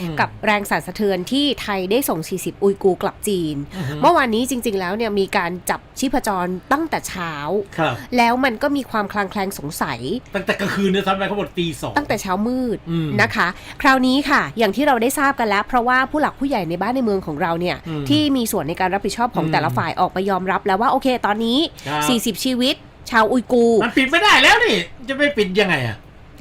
อืมกับแรงสั่นสะเทือนที่ไทยได้ส่ง 40 อุยกูร์กลับจีนอือฮึเมื่อวานนี้จริง ๆ แล้วเนี่ยมีการจับชีพจรตั้งแต่เช้าครับแล้วมันก็มีความคลางแคลงสงสัย ตั้งแต่กลางคืนเนี่ยซ้ำไปเขาบอกตีสองตั้งแต่เช้ามืดอืมนะคะ คราวนี้ค่ะ อย่างที่เราได้ทราบกันแล้ว เพราะว่าผู้หลักผู้ใหญ่ในบ้านในเมืองของเราเนี่ยอืมที่มีส่วนในการรับผิดชอบของอืมแต่ละฝ่ายออกมายอมรับแล้วว่าโอเคตอนนี้ครับ40 ชีวิต ชาวอุยกูร์มันปิดไม่ได้แล้วนี่ จะไปปิดยังไงอะ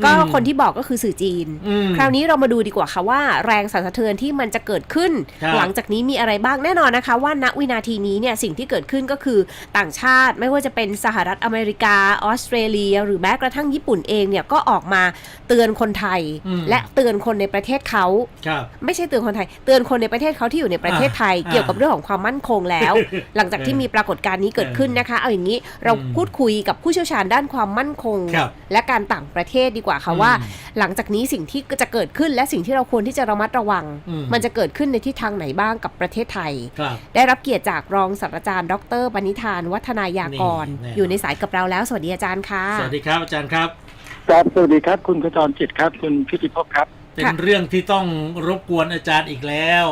ก็อืมคนที่บอกก็คือสื่อจีนอืมคราวนี้เรามาดูดีกว่าค่ะว่าแรงสั่นสะเทือนที่มันจะเกิดขึ้นครับหลังจากนี้มีอะไรบ้างแน่นอนนะคะ ว่าณวินาทีนี้เนี่ยสิ่งที่เกิดขึ้นก็คือต่างชาติไม่ว่าจะเป็นสหรัฐอเมริกาออสเตรเลีย หรือแม้กระทั่งญี่ปุ่นเองเนี่ยก็ออกมาเตือนคนไทยอืมและเตือนคนในประเทศเขาครับไม่ใช่เตือนคนไทย เตือนคนในประเทศเขาที่อยู่ในประเทศไทยอ่าเกี่ยวกับเรื่องของความมั่นคงแล้ว หลังจากที่มีปรากฏการณ์นี้เกิดขึ้นนะคะ เอาอย่างนี้เราอืมพูดคุยกับผู้เชี่ยวชาญด้านความมั่นคงครับและการต่างประเทศดีกว่าค่ะอืมว่า หลังจากนี้สิ่งที่จะเกิดขึ้นและสิ่งที่เราควรที่จะระมัดระวังอืมมันจะเกิดขึ้นในทิศทางไหนบ้างกับประเทศไทยครับได้รับเกียรติจากรองศาสตราจารย์ ดรปณิธาน วัฒนายากรนี่แน่นอนอยู่ในสายกับเราแล้ว สวัสดีอาจารย์ค่ะ สวัสดีครับอาจารย์ครับครับสวัสดีครับ คุณขจรจิตครับ คุณพิธิภพครับ เป็นค่ะเรื่องที่ต้องรบกวนอาจารย์อีกแล้ว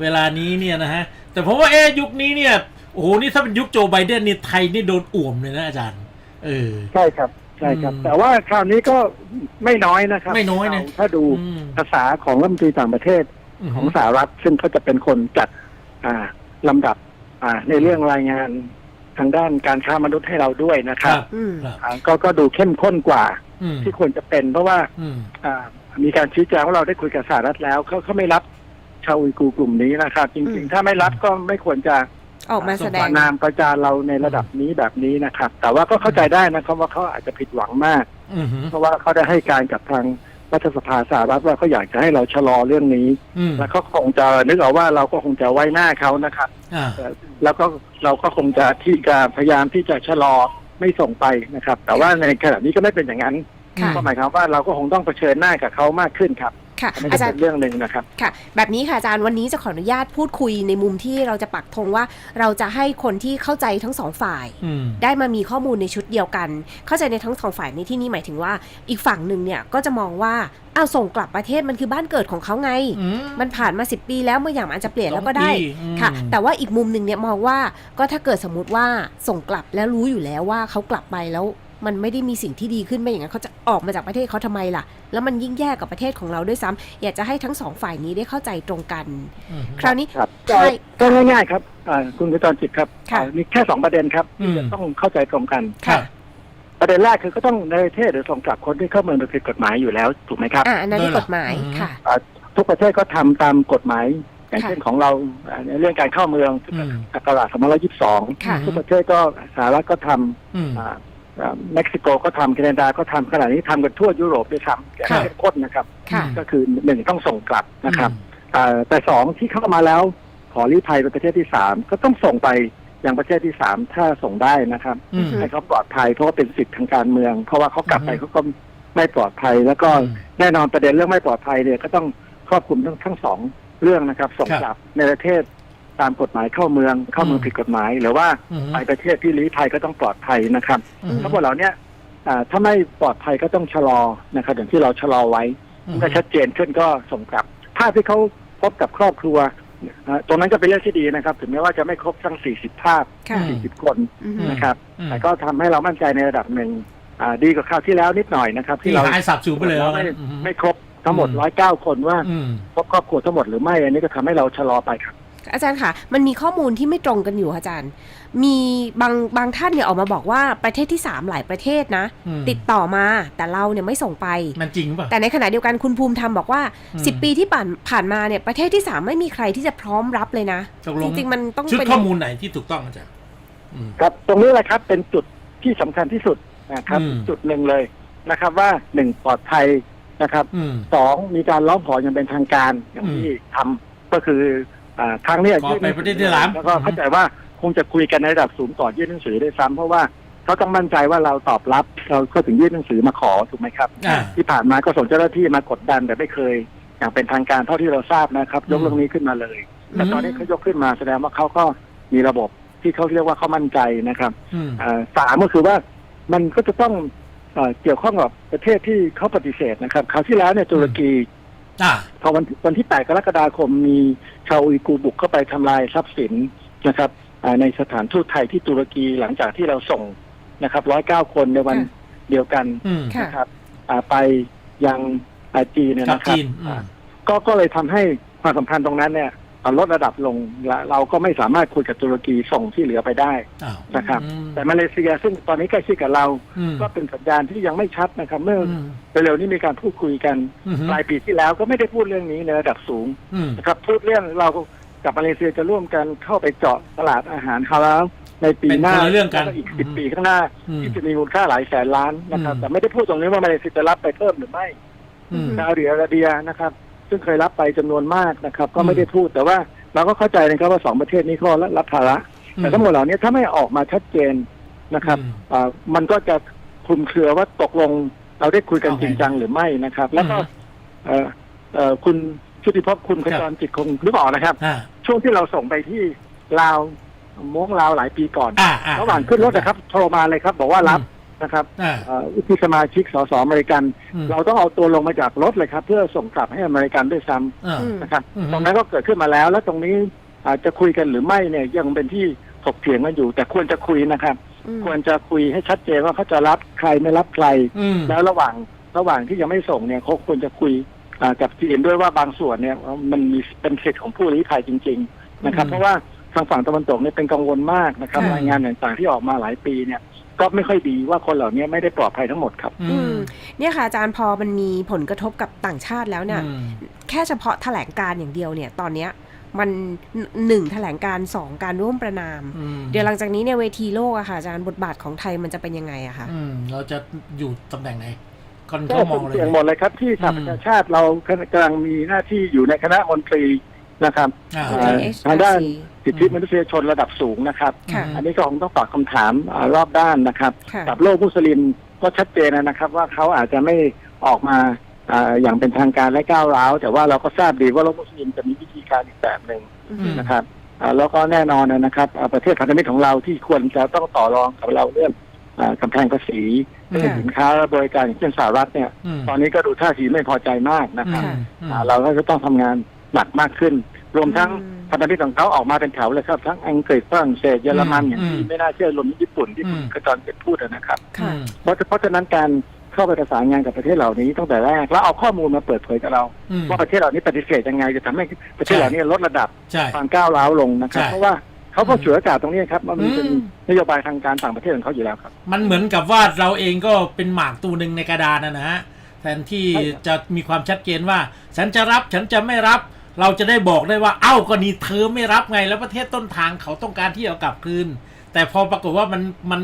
เวลานี้เนี่ยนะฮะ แต่ผมว่าเอ๊ะยุคนี้เนี่ยโอ้โหนี่ถ้าเป็นยุคโจไบเดนนี่ไทยนี่โดนอ่วมเลยนะอาจารย์ เออ ใช่ครับใช่ครับอืมแต่ว่าคราวนี้ก็ไม่น้อยนะครับไม่น้อยนะถ้าดูอืมภาษาของรัฐมนตรีต่างประเทศอืมของสหรัฐ ซึ่งเขาจะเป็นคนจัดอ่าลำดับอ่าในเรื่องรายงานทางด้านการค้ามนุษย์ให้เราด้วยนะคครัรับบอืมครับอ่าก็ก็ดูเข้มข้นกว่าอืมที่ควรจะเป็น เพราะว่าอืมอ่ามีการชี้แจงว่าเราได้คุยกับสหรัฐแล้วเขาเขาไม่รับชาวอุยกูร์กลุ่มนี้นะครับจอืริงมๆถ้าไม่รับก็ไม่ควรจะ ออกมาแสดปงระนามประจานเราในระดับนี้แบบนี้นะครับ แต่ว่าก็เข้าใจได้นะครับว่าเขาอาจจะผิดหวังมากอืมเพราะว่าเขาได้ให้การกับทางรัฐสภาสหรัฐว่าเขาอยากจะให้เราชะลอเรื่องนี้อืมแล้วเขาคงจะนึกเอาว่าเราก็คงจะไว้หน้าเขานะครับอ่าเอ่อแล้วก็เราก็คงจะที่จะพยายามที่จะชะลอไม่ส่งไปนะครับ แต่ว่าในขณะนี้ก็ไม่เป็นอย่างนั้นค่ะก็หมายความว่าเราก็คงต้องเผชิญหน้ากับเขามากขึ้นครับ ค่ะอันนี้อาก็จารเป็ย์นเรื่องหนึ่งนะครับ ค่ะแบบนี้ค่ะอาจารย์วันนี้จะขออนุญาตพูดคุยในมุมที่เราจะปักธงว่า เราจะให้คนที่เข้าใจทั้งสองฝ่าย อืม ได้มามีข้อมูลในชุดเดียวกัน เข้าใจในทั้งสองฝ่ายในที่นี้หมายถึงว่า อีกฝั่งหนึ่งเนี่ยก็จะมองว่าอ้าวส่งกลับประเทศมันคือบ้านเกิดของเขาไงอืมมันผ่านมา 10 ปีแล้วเมื่ออย่างมันอาจจะเปลี่ยนแล้วก็ได้สองปีอืม ค่ะ แต่ว่าอีกมุมหนึ่งเนี่ยมองว่าก็ถ้าเกิดสมมติว่าส่งกลับแล้วรู้อยู่แล้วว่าเขากลับไปแล้ว มันไม่ได้มีสิ่งที่ดีขึ้นไม่อย่างนั้นเขาจะออกมาจากประเทศเขาทำไมล่ะ แล้วมันยิ่งแย่กับประเทศของเราด้วยซ้ำอยากจะให้ทั้งสองฝ่ายนี้ได้เข้าใจตรงกันอืมคราวนี้ครับใช่ก็ก็ง่ายๆครับอ่าคุณกระจรจิตครับค่ะอ่ามีแค่สองประเด็นครับอืที่มจะต้องเข้าใจตรงกันครับประเด็นแรกคือก็ต้องในประเทศหรือส่งกลับคนที่เข้าเมืองโดยผิดกฎหมายอยู่แล้วถูกไหมครับอ่าอันนั้นที่โดยหลักกฎหมายอืมค่ะอ่าทุกประเทศก็ทำตามกฎหมายอย่างค่ะเช่นของเราอ่าในเรื่องการเข้าเมืองอืมอัตราสองพันยี่สิบสองค่ะทุกประเทศก็สหรัฐก็ทอืมำอ่าอ่า เม็กซิโกก็ทำแคนาดาก็ทำขณะนี้ทำกันทั่วยุโรปด้วยซ้ำอย่างครับเข้มข้นนะครับค่ะก็คือหนึ่งต้องส่งกลับนะครับอ่าแต่สองที่เข้ามาแล้วขอลี้ภัยไปประเทศที่สามก็ต้องส่งไปยังประเทศที่สามถ้าส่งได้นะครับอืมให้เขาปลอดภัยเพราะว่าเป็นสิทธิทางการเมือง เพราะว่าเขากลับไปอือฮึเขาก็ไม่ปลอดภัย แล้วก็อืมแน่นอนประเด็นเรื่องไม่ปลอดภัยเนี่ยก็ต้องครอบคลุมทั้งทั้งสองเรื่องนะครับ ส่งครับกลับในประเทศ ตามกฎหมายเข้าเมืองเข้าเมืองอืมผิดกฎหมาย หรือว่าอืมไปประเทศที่ลี้ภัยก็ต้องปลอดภัยนะครับอืมทั้งหมดเหล่าเนี้ยอ่าถ้าไม่ปลอดภัยก็ต้องชะลอนะครับอย่างที่เราชะลอไว้เมื่อชัดเจนขึ้นก็ส่งกลับ ภาพที่เขาพบกับครอบครัวเอ่อตรงนั้นก็เป็นเรื่องที่ดีนะครับ ถึงแม้ว่าจะไม่ครบทั้ง 40 ภาพค่ะอืม40 คนอืมนะครับอืมแต่ก็ทำให้เรามั่นใจในระดับหนึ่งอ่าดีกว่าคราวที่แล้วนิดหน่อยนะครับ ที่ที่เราหายสับสูญไปเลยเราว่าไม่งั้นอืมไม่ครบทั้งหมดอืม109 คนว่าอืมครบครอบครัวทั้งหมดหรือไม่ อันนี้ก็ทำให้เราชะลอไปครับ อาจารย์ค่ะ มันมีข้อมูลที่ไม่ตรงกันอยู่ค่ะอาจารย์ มีบางบางท่านเนี่ยออกมาบอกว่าประเทศที่สามหลายประเทศนะ อืม ติดต่อมาแต่เราเนี่ยไม่ส่งไป มันจริงป่ะ แต่ในขณะเดียวกันคุณภูมิธรรมบอกว่า อืม10 ปีที่ผ่านผ่านมาเนี่ยประเทศที่สามไม่มีใครที่จะพร้อมรับเลยนะ ตกลจง ริง ๆ มันต้องชุดเป็น ข้อมูลไหนที่ถูกต้องอาจารย์อืม ครับตรงนี้แหละครับเป็นจุดที่สำคัญที่สุดนะครับ อืม จุดหนึ่งเลยนะครับว่าหนึ่งปลอดภัยนะครับอืม สองมีการร้องขออย่างเป็นทางการอย่างที่ทำก็คือ อ่าครั้งเนี้ยขอไปประเทศที่สามแล้วก็เข้าใจว่าคงจะคุยกันในระดับสูงก่อนยื่นหนังสือด้วยซ้ำเพราะว่าเขาต้องมั่นใจว่าเราตอบรับเราก็ถึงยื่นหนังสือมาขอถูกไหมครับ อ่า ที่ผ่านมาก็ส่งเจ้าหน้าที่มากดดันแต่ไม่เคย อย่างเป็นทางการเท่าที่เราทราบนะครับ ยกเรื่องนี้ขึ้นมาเลยแต่ตอนนี้เขายกขึ้นมาแสดงว่าเขาก็มีระบบที่เขาเรียกว่าเขามั่นใจนะครับ อืม อ่าสามก็คือว่ามันก็จะต้องเอ่อเกี่ยวข้องกับประเทศที่เขาปฏิเสธนะครับ คราวที่แล้วเนี่ยตุรกี อ่าพอวันวันที่ 8 กรกฎาคมมีชาวอุยกูร์บุกเข้าไปทำลายทรัพย์สินนะครับอ่าในสถานทูตไทยที่ตุรกีหลังจากที่เราส่งนะครับร้อยเก้าคนในวันค่ะเดียวกันอืมค่ะ นะครับอ่าไปยังอาจีนเนยครับนะครับจีนอืมอ่าก็ก็เลยทำให้ความสัมพันธ์ตรงนั้นเนี่ยอ่า ลดระดับลงและเราก็ไม่สามารถคุยกับตุรกีส่งที่เหลือไปได้อ้าวนะครับ อืม แต่มาเลเซียซึ่งตอนนี้ใกล้ชิดกับเรา อืมก็เป็นสัญญาณที่ยังไม่ชัดนะครับ เมื่ออืมเร็วๆนี้มีการพูดคุยกันอืมปลายปีที่แล้วก็ไม่ได้พูดเรื่องนี้ในระดับสูงอืม นะครับพูดเรื่องเรากับมาเลเซียจะร่วมกันเข้าไปเจาะตลาดอาหารฮาลาลในปีหน้าเป็นคนละเรื่องกันแล้วอีกสิบอืมปีข้างหน้าอืมที่จะมีมูลค่าหลายแสนล้านนะครับ อืม แต่ไม่ได้พูดตรงนี้ว่ามาเลเซียจะรับไปเพิ่มหรือไม่อืม ซาอุดิอาระเบียนะครับ ซึ่งเคยรับไปจำนวนมากนะครับ ก็อืมไม่ได้พูดแต่ว่าเราก็เข้าใจนะครับว่าสองประเทศนี้ก็รับภาระแต่ทั้งหมดเหล่านี้ถ้าไม่ออกมาชัดเจนนะครับอืมอ่ามันก็จะคลุมเครือว่าตกลงเราได้คุยกันเอาไงจริงจังหรือไม่นะครับ แล้วก็อืมเอ่อเอ่อคุณชุติภพคุณขจรจิตคงนึกออกนะครับอ่าช่วงที่เราส่งไปที่ลาวม้วงลาวหลายปีก่อนอ่าอ่าระหว่างขึ้นรถนะครับโทรมาเลยครับ บอกว่ารับ นะครับอ่าเอ่อวุฒิสมาชิกสสอเมริกัน อืมเราต้องเอาตัวลงมาจากรถเลยครับ เพื่อส่งกลับให้อเมริกันด้วยซ้ำอ่าอืมนะครับอืม ตรงนั้นก็เกิดขึ้นมาแล้ว แล้วตรงนี้อาจจะคุยกันหรือไม่เนี่ยยังเป็นที่ถกเถียงกันอยู่ แต่ควรจะคุยนะครับ อืม ควรจะคุยให้ชัดเจนว่าเขาจะรับใครไม่รับใคร อืม แล้วระหว่างระหว่างที่ยังไม่ส่งเนี่ยเขาควรจะคุยอ่ากับจีนด้วยว่าบางส่วนเนี่ยมันมีเป็นสิทธิ์ของผู้ลี้ภัยจริง ๆ นะครับ อืมเพราะว่าทางฝั่งตะวันตกเนี่ยเป็นกังวลมากนะครับค่ะรายงานต่างๆที่ออกมาหลายปีเนี่ย ก็ไม่ค่อยดีว่าคนเหล่านี้ไม่ได้ปลอดภัยทั้งหมดครับ อือืมมเนี่ยค่ะอาจารย์พอมันมีผลกระทบกับต่างชาติแล้วเนี่ยอืมแค่เฉพาะแถลงการอย่างเดียวเนี่ย ตอนเนี้ยมันหนึ่งแถลงการสองการร่วมประนามอืมเดี๋ยวหลังจากนี้เนี่ยเวทีโลกอะค่ะอาจารย์บทบาทของไทยมันจะเป็นยังไงอะคะอืมเราจะอยู่ตำแหน่งไหนคนก็เขามเป็องนเลยเสียงหมดเลยครับที่สหประชาชาติเรากำลังมีหน้าที่อยู่ในคณะมนตรี นะครับอ่าเอ่อ HRC ทางด้านอืมสิทธิมนุษยชนระดับสูงนะครับ ค่ะ อันนี้ก็คงต้องตอบคำถามอ่ารอบด้านนะครับ ค่ะ กับโลกมุสลิมก็ชัดเจนนะครับ ว่าเขาอาจจะไม่ออกมาอ่าอย่างเป็นทางการและก้าวร้าว แต่ว่าเราก็ทราบดีว่าโลกมุสลิมจะมีวิธีการอีกแบบหนึ่งอือืมมนะครับอ่าแล้วก็แน่นอนนะครับอ่าประเทศพันธมิตรของเราที่ควรจะต้องต่อรองกับเราเรื่องอ่ากำแพงภาษีเรื่องค่ะสินค้าและบริการอย่างเช่นสหรัฐเนี่ย อืมตอนนี้ก็ดูท่าทีไม่พอใจมากนะครับค่ะอืมอ่าเราก็จะต้องทำงาน หนักมากขึ้น รวมทั้งอืมพันธมิตรของเขาออกมาเป็นแถวเลยครับ ทั้งอังกฤษฝรั่งเศสเยอรมันอืมอย่างที่อืมไม่น่าเชื่อรวมทั้งญี่ปุ่นที่คุณอืมกระจรเกิดพูดนะครับค่ะอืมเพราะเพราะฉะนั้นการเข้าไปประสานงานกับประเทศเหล่านี้ตั้งแต่แรกแล้วเอาข้อมูลมาเปิดเผยกับเราอืมว่าประเทศเหล่านี้ปฏิเสธยังไงจะทำให้ประเทศเหล่านี้ลดระดับใช่ความก้าวร้าวลงนะครับใช่เพราะว่าเขาก็ฉวยโอกาสตรงนี้ครับมันเป็นอืมนโยบายทางการต่างประเทศของเขาอยู่แล้วครับ มันเหมือนกับว่าเราเองก็เป็นหมากตัวหนึ่งในกระดานนะนะฮะแทนที่ใช่ครับจะมีความชัดเจนว่า ฉันจะรับฉันจะไม่รับ เราจะได้บอกได้ว่าเอ้าก็นี่เธอไม่รับไงแล้วประเทศต้นทางเขาต้องการที่เอากลับคืน แต่พอปรากฏว่ามันมัน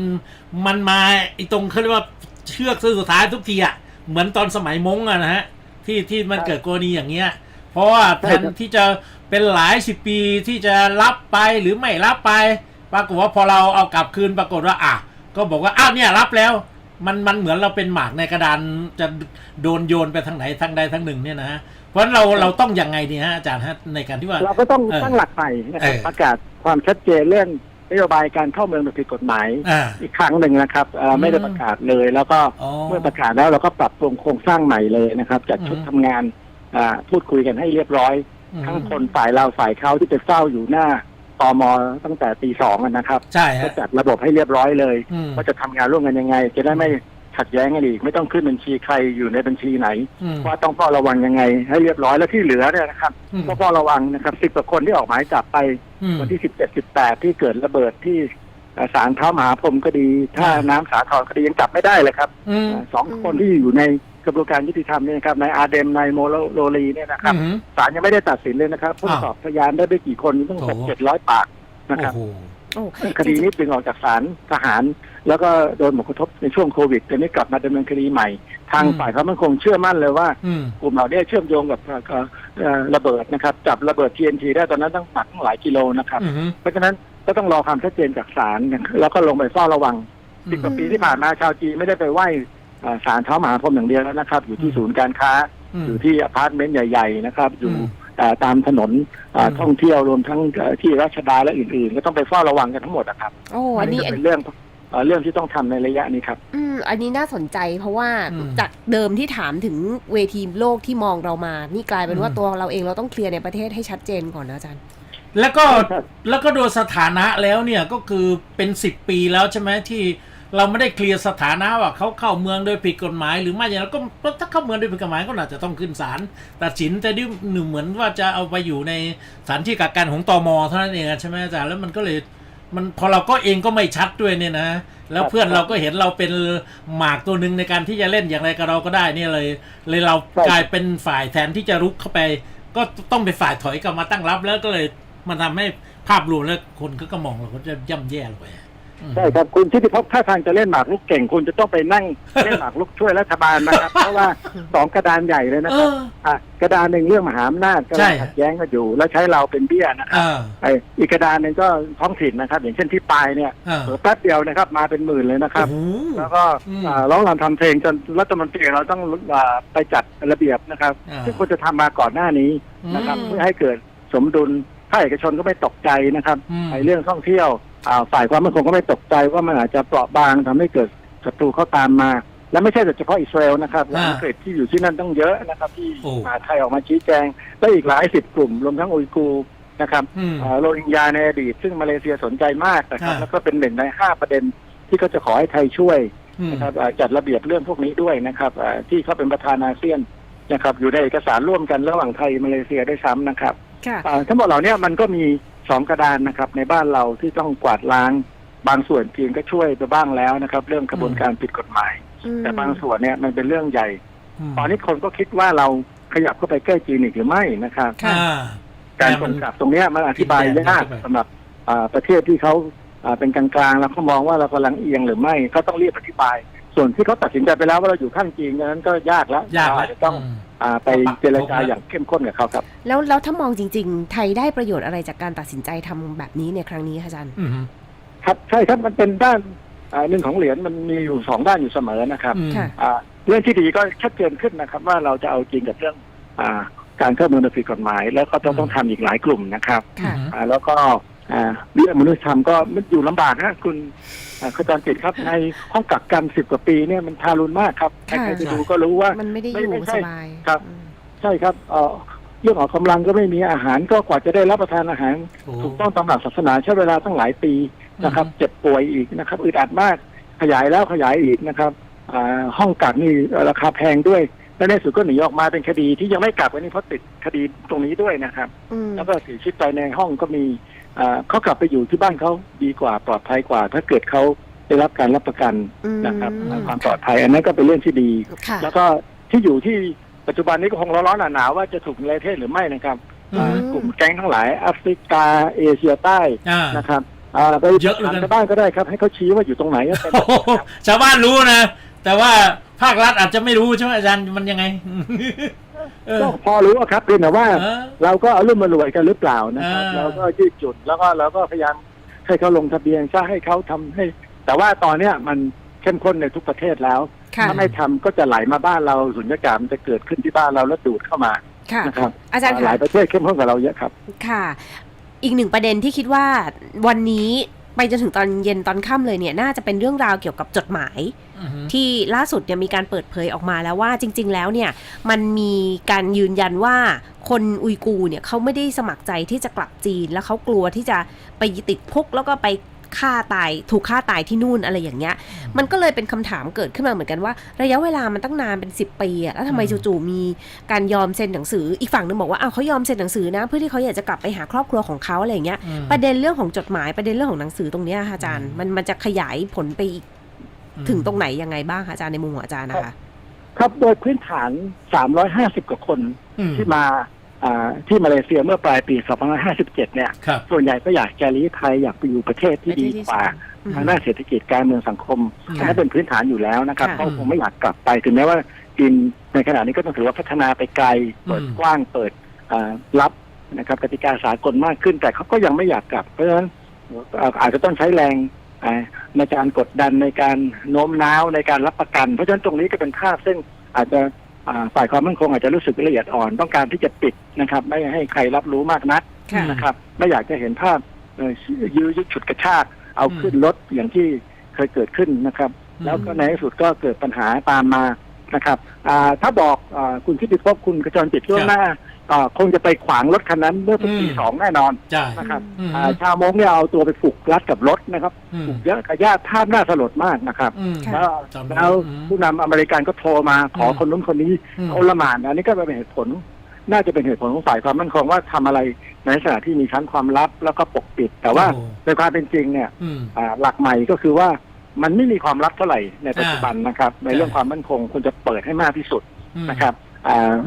มันมาไอ้ตรงเขาเรียกว่าเชือกเส้นสุดท้ายทุกทีอะเหมือนตอนสมัยมงอะนะฮะที่ที่มันเกิดกรณีอย่างเงี้ย เพราะว่าแทนที่จะเป็นหลายสิบปีที่จะรับไปหรือไม่รับไปปรากฏว่าพอเราเอากลับคืนปรากฏว่าอะก็บอกว่าอ้าวเนี่ยรับแล้วมันมันเหมือนเราเป็นหมากในกระดานจะโดนโยนไปทางไหนทางใดทางหนึ่งเนี่ยนะฮะ เพราะฉะนั้นเราเราต้องยังไงดีฮะอาจารย์ฮะในการที่ว่า เราก็ต้องเออตั้งหลักใหม่นะครับเออ ประกาศความชัดเจนเรื่องนโยบายการเข้าเมืองโดยผิดกฎหมาย อ่า อีกครั้งหนึ่งนะครับเอ่ออืมไม่ได้ประกาศเลย แล้วก็อ๋อ เมื่อประกาศแล้วเราก็ปรับปรุงโครงสร้างใหม่เลยนะครับจัดชุดอืม ทำงานอ่าพูดคุยกันให้เรียบร้อย อืมทั้งคนฝ่ายเราฝ่ายเขาที่ไปเฝ้าอยู่หน้าตมตั้งแต่ตีสองอะนะครับ ใช่ก็ฮะจัดระบบให้เรียบร้อยเลย อืม ว่าจะทำงานร่วมกันยังไง จะได้ไม่ ขัดแย้งกันอีกไม่ต้องขึ้นบัญชีใครอยู่ในบัญชีไหน อืม ว่าต้องเฝ้าระวังยังไง ให้เรียบร้อยแล้วที่เหลือเนี่ยนะครับอืม ก็เฝ้าระวังนะครับสิบกว่าคนที่ออกหมายจับไป อืม วันที่สิบเจ็ดสิบแปดที่เกิดระเบิดที่เอ่อศาลเท้ามหาพรหมก็ดีท่าอ่าน้ำสาทรก็ดียังจับไม่ได้เลยครับอืมเอ่อสองคนที่อยู่ในกระบวนการยุติธรรมเนี่ยนะครับนายอาเดมนายโมโลลีเนี่ยนะครับอืม ศาลยังไม่ได้ตัดสินเลยนะครับผู้อ้าวสอบพยานได้ไม่กี่คนต้องโอ้หกโหเจ็ดร้อยปากนะคโอ้รับโห โอ้คดีนี้ดึงออกจากศาลทหาร แล้วก็โดนผลกระทบในช่วงโควิดตอนนี้กลับมาดำเนินคดีใหม่ ทางอืมฝ่ายความมั่นคงเชื่อมั่นเลยว่าอืมกลุ่มเหล่านี้เชื่อมโยงกับเอ่อเอ่อระเบิดนะครับ จับระเบิด TNT ได้ตอนนั้นตั้งหนักตั้งหลายกิโลนะครับอืมเพราะฉะนั้นก็ต้องรอความชัดเจนจากศาลนะครับแล้วก็ลงไปเฝ้าระวังสิบกว่าปีที่ผ่านมาชาวจีนไม่ได้ไปไหว้เอ่อศาลเท้ามหาพรหมอย่างเดียวแล้วนะครับ อยู่ที่อืมศูนย์การค้าอืมอยู่ที่อพาร์ตเมนต์ใหญ่ ๆ นะครับ อยู่อืมเอ่อ ตามถนนเอ่ออมท่องเที่ยวรวมทั้งเอ่อที่ราชดาและอื่นๆ ก็ต้องไปเฝ้าระวังกันทั้งหมดนะครับโอ้อันนี้ก็อันเป็นเรื่องเอ่อเรื่องที่ต้องทำในระยะนี้ครับ อืม อันนี้น่าสนใจเพราะว่าอืมจากเดิมที่ถามถึงเวทีโลกที่มองเรามา นี่กลายเป็นว่าอืมตัวเราเองเราต้องเคลียร์ในประเทศให้ชัดเจนก่อนนะอาจารย์ แล้วก็ครับแล้วก็โดยสถานะแล้วเนี่ยก็คือเป็นสิบปีแล้วใช่ไหมที่ เราไม่ได้เคลียร์สถานะว่าเขาเข้าเมืองโดยผิดกฎหมาย หรือไม่อย่างนั้นก็ถ้าเข้าเมืองโดยผิดกฎหมายก็น่าจะต้องขึ้นศาลตัดสินแต่ดิหนึ่งเหมือนว่าจะเอาไปอยู่ในสถานที่กักกันของตมเท่านั้นเองใช่ไหมอาจารย์แล้วมันก็เลยมันพอเราก็เองก็ไม่ชัดด้วยเนี่ยนะ แล้วเพื่อนเราก็เห็นเราเป็นหมากตัวหนึ่งในการที่จะเล่นอย่างไรกับเราก็ได้เนี่ยเลย เลยเรากลายเป็นฝ่ายแทนที่จะรุกเข้าไป ก็ต้องเป็นฝ่ายถอยกลับมาตั้งรับแล้วก็เลยมันทำให้ภาพรวมแล้วคนก็ก็มองเราก็จะย่ำแย่ลงไป ใช่ครับคุณทิติภพถ้าทางจะเล่นหมากรุกเก่ง คุณจะต้องไปนั่งเล่นหมากรุกช่วยรัฐบาลนะครับ เพราะว่าสองกระดานใหญ่เลยนะเอครับออะกระดานหนึ่งเรื่องมหาอำนาจก็ใช่ขัดแย้งกันอยู่ แล้วใช้เราเป็นเบี้ยนะครับอ่าไอ้อีกกระดานหนึ่งก็ท้องถิ่นนะครับ อย่างเช่นที่ปลายเนี่ยอ่าเผลอแป๊บเดียวนะครับ มาเป็นหมื่นเลยนะครับโอ้โหแล้วก็อืมอ่าร้องรำทำเพลงจนรัฐมนตรีเราต้องอ่าไปจัดระเบียบนะครับอ่าซึ่งควรจะทำมาก่อนหน้านี้นะครับอืมเพื่อให้เกิดสมดุลภาคเอกชนก็ไม่ตกใจนะครับอืมไอ้เรื่องท่องเที่ยวอ่า ฝ่ายความมั่นคงก็ไม่ตกใจว่ามันอาจจะเปราะบางทำให้เกิดศัตรูเข้าตามมา และไม่ใช่แต่เฉพาะอิสราเอลนะครับและอ่าอังกฤษที่อยู่ที่นั่นต้องเยอะนะครับ ที่โอ้อ่าไทยออกมาชี้แจงและอีกหลายสิบกลุ่มรวมทั้งอุยกูร์นะครับอืมอ่าโรฮิงญาในอดีตซึ่งมาเลเซียสนใจมากนะครับอ่าแล้วก็เป็นหนึ่งในห้าประเด็นที่เขาจะขอให้ไทยช่วยอืมนะครับอ่าจัดระเบียบเรื่องพวกนี้ด้วยนะครับอ่าที่เขาเป็นประธานอาเซียนนะครับอยู่ในเอกสารร่วมกันระหว่างไทยมาเลเซียด้วยซ้ำนะครับค่ะอ่าทั้งหมดเหล่านี้มันก็มี สองกระดานนะครับ ในบ้านเราที่ต้องกวาดล้าง บางส่วนจีนก็ช่วยไปบ้างแล้วนะครับ เรื่องกระบวนการผิดกฎหมาย แต่บางส่วนเนี่ยมันเป็นเรื่องใหญ่ ตอนนี้คนก็คิดว่าเราขยับเข้าไปใกล้จีนอีกหรือไม่นะครับค่ะอ่าการแต่มัส่นงกลับตรงเนี้ยมันอธิบายกินแดงยากเข้าไปสำหรับอ่าประเทศที่เขาอ่าเป็นกลางๆแล้วเขามองว่าเรากำลังเอียงหรือไม่ก็ต้องรีบอธิบาย ส่วนที่เขาตัดสินใจไปแล้วว่าเราอยู่ข้างจีนนั้นก็ยากแล้วยากเรแล้วอาจจะต้องมอ่าไปเจรจาอย่างเข้มข้นกับเขาครับ แล้วแล้วถ้ามองจริง ๆ ไทยได้ประโยชน์อะไรจากการตัดสินใจทำแบบนี้ในครั้งนี้คะอาจารย์ อืมครับใช่ครับมันเป็นด้านอ่าหนึ่งของเหรียญมันมีอยู่สองด้านอยู่เสมอนะครับอืม ค่ะ อ่าเรื่องที่ดีก็ชัดเจนขึ้นนะครับ ว่าเราจะเอาจริงกับเรื่องอ่าการเข้าเมืองโดยผิดกฎหมาย แล้วก็ต้องอืม ต้องทำอีกหลายกลุ่มนะครับค่ะ อ่าแล้วก็อ่าเรื่องมนุษยธรรมก็มันอยู่ลำบากนะคุณ อ่าคุณจรจิตครับในห้องกักกันสิบกว่าปีเนี่ยมันทารุณมากครับใคค่ะรๆไปดูก็รู้ว่ามันไม่ได้อไม่ยู่ไม่ใช่สบายครับอืมใช่ครับเอ่อเรื่องออกกำลังก็ไม่มีอาหารก็กว่าจะได้รับประทานอาหารโอ้ถูกต้องตามหลักศาสนาใช้เวลาตั้งหลายปีนะครับ เจ็บป่วยอีกนะครับอึดอัดมากขยายแล้วขยายอีกนะครับอ่าห้องกักนี่ราคาแพงด้วยและในสุดก็หนีออกมาเป็นคดีที่ยังไม่กลับวันนี้เพราะติดคดีตรงนี้ด้วยนะครับอืมแล้วก็เสียชีวิตไปในห้องก็มีอ่า เขากลับไปอยู่ที่บ้านเขาดีกว่าปลอดภัยกว่า ถ้าเกิดเขาได้รับการรับประกันนะครับอืมความปลอดภัย อันนั้นก็เป็นเรื่องที่ดีค่ะแล้วก็ที่อยู่ที่ปัจจุบันนี้ก็คงร้อนๆหนาวๆว่าจะถูกในประเทศหรือไม่นะครับอืมอ่ากลุ่มแก๊งทั้งหลายแอฟริกาเอเชียใต้อ่านะครับอ่าไปเยอะเหลือเกินถามชาวบ้านก็ได้ครับ ให้เขาชี้ว่าอยู่ตรงไหนก็เป็นโอ้โหชาวบ้านรู้นะ แต่ว่าภาครัฐอาจจะไม่รู้ใช่ไหมอาจารย์มันยังไง เออก็พอรู้อะครับเพียงแต่ว่า เออ เราก็เอารุ่มมารวยกันหรือเปล่านะครับ อ่า เราก็ยืดจุดแล้วก็เราก็พยายามให้เขาลงทะเบียนซะให้เขาทำให้ แต่ว่าตอนเนี้ยมันเข้มข้นในทุกประเทศแล้ว ค่ะ ถ้าไม่ทำก็จะไหลมาบ้านเราสุญญากาศมันจะเกิดขึ้นที่บ้านเราแล้วดูดเข้ามาค่ะ นะครับอาจารย์หค่ะลายประเทศเข้มข้นกว่าเราเยอะครับ ค่ะ อีกหนึ่งประเด็นที่คิดว่าวันนี้ ไปจนถึงตอนเย็นตอนค่ำเลยเนี่ยน่าจะเป็นเรื่องราวเกี่ยวกับจดหมาย ที่ล่าสุดเนี่ยมีการเปิดเผยออกมาแล้วว่าจริง ๆ แล้วเนี่ยมันมีการยืนยันว่าคนอุยกูเนี่ยเขาไม่ได้สมัครใจที่จะกลับจีน แล้วเขากลัวที่จะไปติดคุกแล้วก็ไป ฆ่าตายถูกฆ่าตายที่นู่นอะไรอย่างเงี้ย มันก็เลยเป็นคำถามเกิดขึ้นมาเหมือนกันว่าระยะเวลามันตั้งนานเป็น 10 ปีอะแล้วทำไมอืมจู่ๆมีการยอมเซ็นหนังสืออีกฝั่งหนึงบอกว่าอ้าวเขายอมเซ็นหนังสือนะ เพื่อที่เขาอยากจะกลับไปหาครอบครัวของเขาอะไรอย่างเงี้ยอืมประเด็นเรื่องของจดหมายประเด็นเรื่องของหนังสือตรงเนี้ยค่ะอาจารย์มันมันจะขยายผลไปอีกถึงตรงไหนยังไงบ้างคะอาจารย์ในมุมของอาจารย์นะคะ ครับโดยพื้นฐาน 350 กว่าคนอืมที่มาอ่า ที่มาเลเซียเมื่อปลายปี 2557 เนี่ย ครับ ส่วนใหญ่ก็อยากจะลี้ภัยอยากไปอยู่ประเทศที่ดีกว่าอืม ทางด้านเศรษฐกิจการเมืองสังคมค่ะอันนั้นเป็นพื้นฐานอยู่แล้วนะครับค่ะเขาคงไม่อยากกลับไปถึงแม้ว่าจีนในขณะนี้ก็ต้องถือว่าพัฒนาไปไกลเปิดอืม กว้างเปิดอ่ารับนะครับกติกาสากลมากขึ้น แต่เขาก็ยังไม่อยากกลับ เพราะฉะนั้นอ่าอาจจะต้องใช้แรงอ่าในการกดดันในการโน้มน้าวในการรับประกัน เพราะฉะนั้นตรงนี้ก็เป็นภาพซึ่งอาจจะอ่า ฝ่ายความมั่นคงอาจจะรู้สึกละเอียดอ่อนต้องการที่จะปิดนะครับ ไม่ให้ใครรับรู้มากนักค่ะนะครับ ไม่อยากจะเห็นภาพเอ่อยื้อยุดฉุดกระชากเอาอืมขึ้นรถอย่างที่เคยเกิดขึ้นนะครับ อืม แล้วก็ในที่สุดก็เกิดปัญหาตามมานะครับอ่าถ้าบอกอาคุณทิติภพคุณกระจรจิตล่วงหน้าอ่า คงจะไปขวางรถคันนั้นเมื่อปีอืมสองแน่นอนใช่นะครับอืมอ่าชาวมงเนี่ยเอาตัวไปผูกรัดกับรถนะครับอืม ผูกเยอะขยะท่าพน่าสลดมากนะครับ อืม ค่ะ แล้วจำได้แล้วอืมผู้นำอเมริกันก็โทรมาขออืมคนนู้นคนนี้อืม เขาละหมาดอันนี้ก็เป็นเหตุผล น่าจะเป็นเหตุผลของฝ่ายความมั่นคงว่าทำอะไรในลักษณะที่มีชั้นความลับแล้วก็ปกปิด แต่ว่าโอ้ในความเป็นจริงเนี่ยอืม อ่าหลักใหม่ก็คือว่ามันไม่มีความลับเท่าไหร่ในปัจจุบันนะครับ ในเรื่องใช่ความมั่นคงควรจะเปิดให้มากที่สุดอืมนะครับอ่า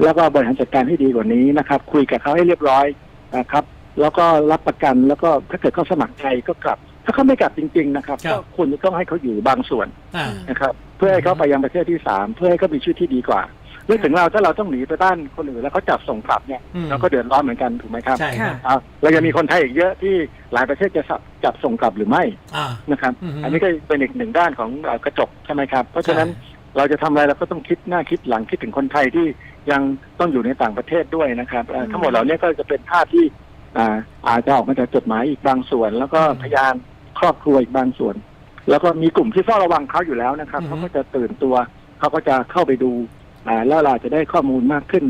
แล้วก็บริหารจัดการให้ดีกว่านี้นะครับ คุยกับเขาให้เรียบร้อยนะครับ แล้วก็รับประกันแล้วก็ถ้าเกิดเขาสมัครใจก็กลับ ถ้าเขาไม่กลับจริง ๆ นะครับครับก็ควรจะต้องให้เขาอยู่บางส่วนอ่านะครับ เพื่อให้เขาไปยังประเทศที่สามเพื่อให้เขามีชีวิตที่ดีกว่าเรื่องถึงเราถ้าเราต้องหนีไปบ้านคนอื่นแล้วเขาจับส่งกลับเนี่ยอืมเราก็เดือดร้อนเหมือนกันถูกไหมครับใช่ครับอ่าเรายังมีคนไทยอีกเยอะที่หลายประเทศจะจับจับส่งกลับหรือไม่อ่านะครับอือฮึอันนี้ก็เป็นอีกหนึ่งด้านของเอ่อกระจกใช่ไหมครับ เพราะฉะนั้น เราจะทำอะไรเราก็ต้องคิดหน้าคิดหลังคิดถึงคนไทยที่ยังต้องอยู่ในต่างประเทศด้วยนะครับเอ่ออืมทั้งหมดเหล่านี้ก็จะเป็นภาพที่อ่าอาจจะออกมาจากจดหมายอีกบางส่วน แล้วก็พยานครอบครัวอีกบางส่วน แล้วก็มีกลุ่มที่เฝ้าระวังเขาอยู่แล้วนะครับอือฮึเขาก็จะตื่นตัวเขาก็จะเข้าไปดูอ่าแล้วเราจะได้ข้อมูลมากขึ้น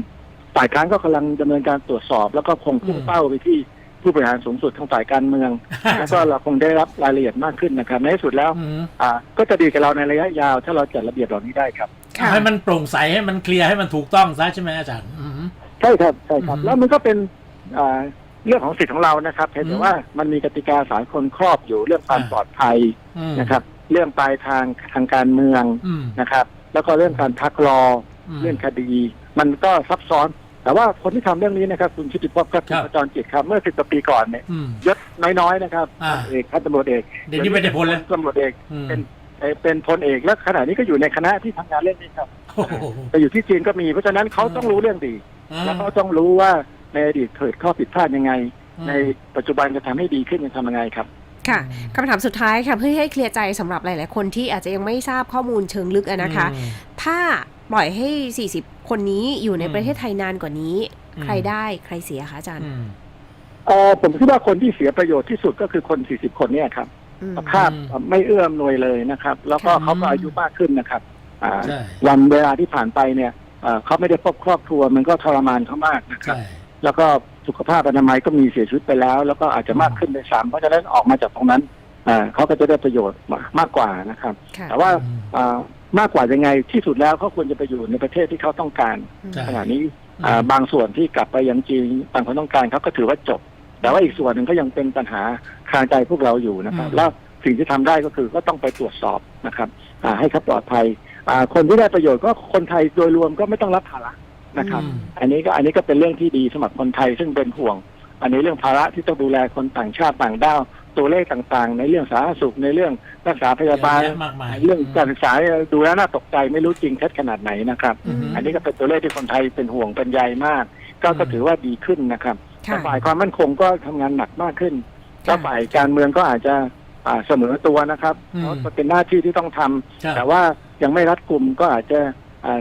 ฝ่ายค้านก็กำลังดำเนินการตรวจสอบ แล้วก็คงพุ่งเป้าไปที่ ผู้บริหารสูงสุดทางฝ่ายการเมือง แล้วก็เราคงได้รับรายละเอียดมากขึ้นนะครับในที่สุดแล้วอืมอ่าก็จะดีกับเราในระยะยาว ถ้าเราจัดระเบียบเหล่านี้ได้ครับ ค่ะ ให้มันโปร่งใสให้มันเคลียร์ให้มันถูกต้องซะใช่ไหมอาจารย์อืม ใช่ครับใช่ครับ อืมแล้วมันก็เป็นอ่าเรื่องของสิทธิ์ของเรานะครับเพียงอืแต่ม ว่ามันมีกติกาสากลครอบอยู่เรื่องความอ่าปลอดภัยอืมนะครับ เรื่องปลายทางทางการเมืองอืมนะครับ แล้วก็เรื่องการพักรอมเรื่องคดี มันก็ซับซ้อน แต่ว่าคนที่ทำเรื่องนี้นะครับคุณชิติภพครับคุครัณบประจรจิตครับเมื่อสิบกว่าปีก่อนเนี่ยอืมยศน้อยๆนะครับอ่าเอกพันตำรวจเอกเดี๋ยวนี้ไม่ได้ผลเลยตำรวจเอกอืมเป็นเอ่อเป็นพลเอกและขณะนี้ก็อยู่ในคณะที่ทำงานเรื่องนี้ครับโอ้โหแต่อยู่ที่จีนก็มีเพราะฉะนั้นเขาต้องรู้เรื่องดี แล้วเขาต้องรู้ว่าในอดีตเกิดข้อผิดพลาดยังไง ในปัจจุบันจะทำให้ดีขึ้นจะทำยังไงครับค่ะคำถามสุดท้ายค่ะเพื่อให้เคลียร์ใจสำหรับหลาย ๆ คนที่อาจจะยังไม่ทราบข้อมูลเชิงลึกอะนะคะอืมถ้า ปล่อยให้ 40 คนนี้อยู่ในอืมประเทศไทยนานกว่านี้อืมใครได้ใครเสียคะอาจารย์อืมเออผมคิดว่าคนที่เสียประโยชน์ที่สุดก็คือคน 40 คนเนี่ยครับอืมสภาพไม่เอื้อมหน่วยเลยนะครับ แล้วก็ค่ะเขาก็อายุมากขึ้นนะครับอ่าใช่วันเวลาที่ผ่านไปเนี่ยเอ่อเขาไม่ได้พบครอบครัวมันก็ทรมานเขามากนะครับใช่แล้วก็สุขภาพอนามัยก็มีเสียชีวิตไปแล้ว แล้วก็อาจจะมากขึ้นในสามเพราะฉะนั้นออกมาจากตรงนั้นอ่าเขาก็จะได้ประโยชน์มามากกว่านะครับค่ะแต่ว่าอื มอ่ามากกว่ายังไงที่สุดแล้วเขาควรจะไปอยู่ในประเทศที่เขาต้องการใช่ ขณะนี้อ่าบางส่วนที่กลับไปยังจีนบางคนต้องการเขาก็ถือว่าจบ แต่ว่าอีกส่วนหนึ่งก็ยังเป็นปัญหาคาใจพวกเราอยู่นะครับ อืม แล้วสิ่งที่ทำได้ก็คือก็ต้องไปตรวจสอบนะครับอ่าให้เขาปลอดภัยอ่าคนที่ได้ประโยชน์ก็คนไทยโดยรวมก็ไม่ต้องรับภาระนะครับ อืม อันนี้ก็อันนี้ก็เป็นเรื่องที่ดีสำหรับคนไทยซึ่งเป็นห่วง อันนี้เรื่องภาระที่ต้องดูแลคนต่างชาติต่างด้าว ตัวเลขต่างๆ ในเรื่องสาธารณสุขในเรื่องรักษาพยาบาลเยอะแยะมากมาย เรื่องการศึกษาดูแล้วน่าตกใจไม่รู้จริงเท็จขนาดไหนนะครับ อืมอันนี้ก็เป็นตัวเลขที่คนไทยเป็นห่วงเป็นใยมาก ก็อืมก็ถือว่าดีขึ้นนะครับแต่ค่ะ ฝ่ายความมั่นคงก็ทำงานหนักมากขึ้นค่ะ แล้วฝ่ายการเมืองก็อาจจะอ่าเสมอตัวนะครับอืม เพราะมันเป็นหน้าที่ที่ต้องทำใช่แต่ว่ายังไม่รัดกุมก็อาจจะอ่า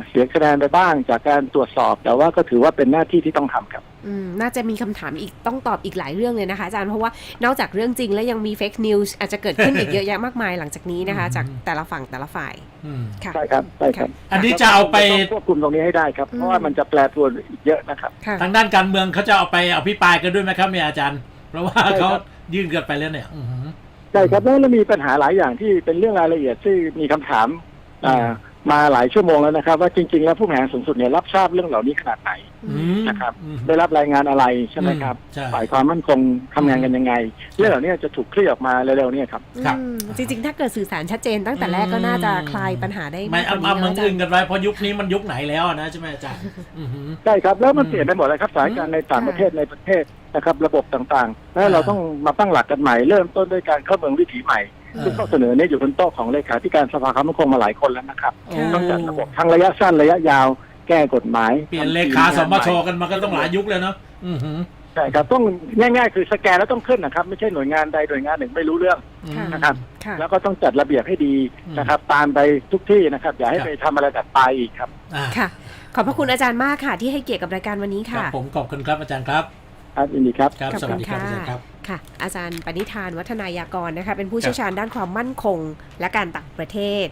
เสียคะแนนไปบ้างจากการตรวจสอบ แต่ว่าก็ถือว่าเป็นหน้าที่ที่ต้องทำครับอืมน่าจะมีคำถามอีกต้องตอบอีกหลายเรื่องเลยนะคะอาจารย์เพราะว่านอกจากเรื่องจริงแล้วยังมีเฟกนิวส์อาจจะเกิดขึ้นอีกเยอะแยะมากมายหลังจากนี้นะคะ จากแต่ละฝั่งแต่ละฝ่ายอืมค่ะใช่ครับใช่ครับ อันนี้จะเอาไปต้องควบคุมตรงนี้ให้ได้ครับ เพราะว่ามันจะแปรปรวนอีกเยอะนะครับค่ะทางด้านการเมืองเขาจะเอาไปอภิปรายกันด้วยไหมครับเนี่ยอาจารย์ เพราะว่าใช่ครับเขายื่นเกินไปแล้วเนี่ยอือหือใช่ครับแล้วเรามีปัญหาหลายอย่างที่เป็นเรื่องรายละเอียดที่มีคำถามอ่า มาหลายชั่วโมงแล้วนะครับ ว่าจริง ๆ แล้วผู้บริหารสูงสุดเนี่ยรับทราบเรื่องเหล่านี้ขนาดไหนอืมนะครับอืมได้รับรายงานอะไรใช่ไหมครับใช่ฝ่ายความมั่นคงทำงานกันยังไง เรื่องเหล่านี้จะถูกเคลียร์ออกมาเร็วๆเนี่ยครับครับอืมจริงๆ ถ้าเกิดสื่อสารชัดเจนตั้งแต่แรกก็น่าจะคลายปัญหาได้ไม่กกเอาว่าเอานี้มึเนาะงอาจารอึ้งย์กันไว้เพราะยุคนี้มันยุคไหนแล้วนะใช่ไหมอาจารย์อือหือใช่ครับแล้วมันอืมเปลี่ยนไปหมดเลยครับสถานการณ์ในต่างประเทศในประเทศนะครับ ระบบต่างๆ แล้วอ่าเราต้องมาตั้งหลักกันใหม่เริ่มต้นด้วยการเข้าเมืองวิถีใหม่อ่า ซึ่งข้อเสนอนี้อยู่บนโต๊ะของเลขาธิการสภาความมั่นคงมาหลายคนแล้วนะครับโอ้ต้องจัดระบบทั้งระยะสั้นระยะยาวแก้กฎหมายเปลี่ยนเลขาสมชกันมาก็ต้องหลายยุคเลยเนาะอือหือใช่ครับต้องง่ายๆ คือสแกนแล้วต้องขึ้นนะครับ ไม่ใช่หน่วยงานใดหน่วยงานหนึ่งไม่รู้เรื่อง อืม นะครับ ค่ะ แล้วก็ต้องจัดระเบียบให้ดีอืมนะครับ ตามไปทุกที่นะครับ อย่าให้ครับ ไปทำอะไรแบบปลายอีกครับ อ่าค่ะ ขอบพระคุณอาจารย์มากค่ะ ที่ให้เกียรติกับรายการวันนี้ครัค่ะบผมขอบคุณครับอาจารย์ครับ ครับยินดีครับ ครับ ขอบสคุวัสณดีครับค่ะอาจารย์ครับ ค่ะ อาจารย์ปณิธานวัฒนายากรนะคะ เป็นผู้เชี่ยวชาญด้านความมั่นคงและการต่างประเทศ